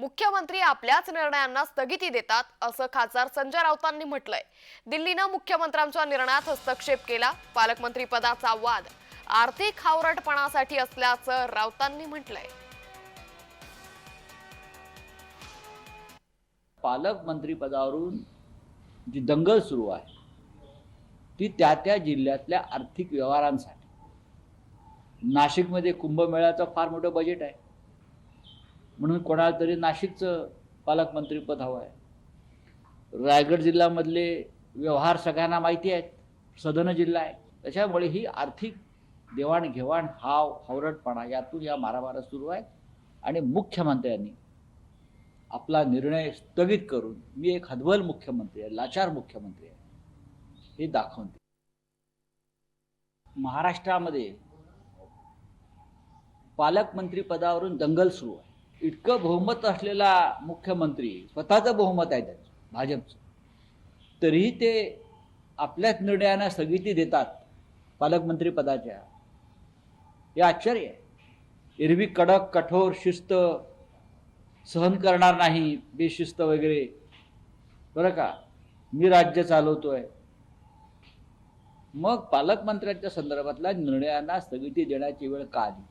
मुख्यमंत्री आपल्याच निर्णयांना स्थगिती देतात असं खासदार संजय राऊतांनी म्हटलंय. दिल्लीनं मुख्यमंत्र्यांच्या निर्णयात हस्तक्षेप केला. पालकमंत्री पदाचा वाद आर्थिक हावरटपणासाठी असल्याचं राऊतांनी म्हटलंय. पालकमंत्रीपदावरून जी दंगल सुरू आहे ती त्या त्या जिल्ह्यातल्या आर्थिक व्यवहारांसाठी. नाशिकमध्ये कुंभमेळ्याचं फार मोठं बजेट आहे. म्हणून कोणाला तरी नाशिकचं पालकमंत्रीपद हवं आहे रायगड जिल्ह्यामधले व्यवहार सगळ्यांना माहिती आहेत. सदन जिल्हा आहे. त्याच्यामुळे ही आर्थिक देवाणघेवाण हाव हावरटपणा यातून या मारामारा सुरू आहे आणि मुख्यमंत्र्यांनी आपला निर्णय स्थगित करून मी एक हदबल मुख्यमंत्री आहे लाचार मुख्यमंत्री आहे. हे दाखवून दे महाराष्ट्रामध्ये पालकमंत्री पदावरून दंगल सुरू आहे. इतकं बहुमत असलेला मुख्यमंत्री स्वतःचं बहुमत आहे त्याचं भाजपचं. तरीही ते आपल्याच निर्णयांना स्थगिती देतात पालकमंत्री पदाच्या. हे आश्चर्य आहे. एरवी कडक कठोर शिस्त सहन करणार नाही बेशिस्त वगैरे. बरं का? मी राज्य चालवतोय. मग पालकमंत्र्यांच्या संदर्भातल्या निर्णयांना स्थगिती देण्याची वेळ का आली?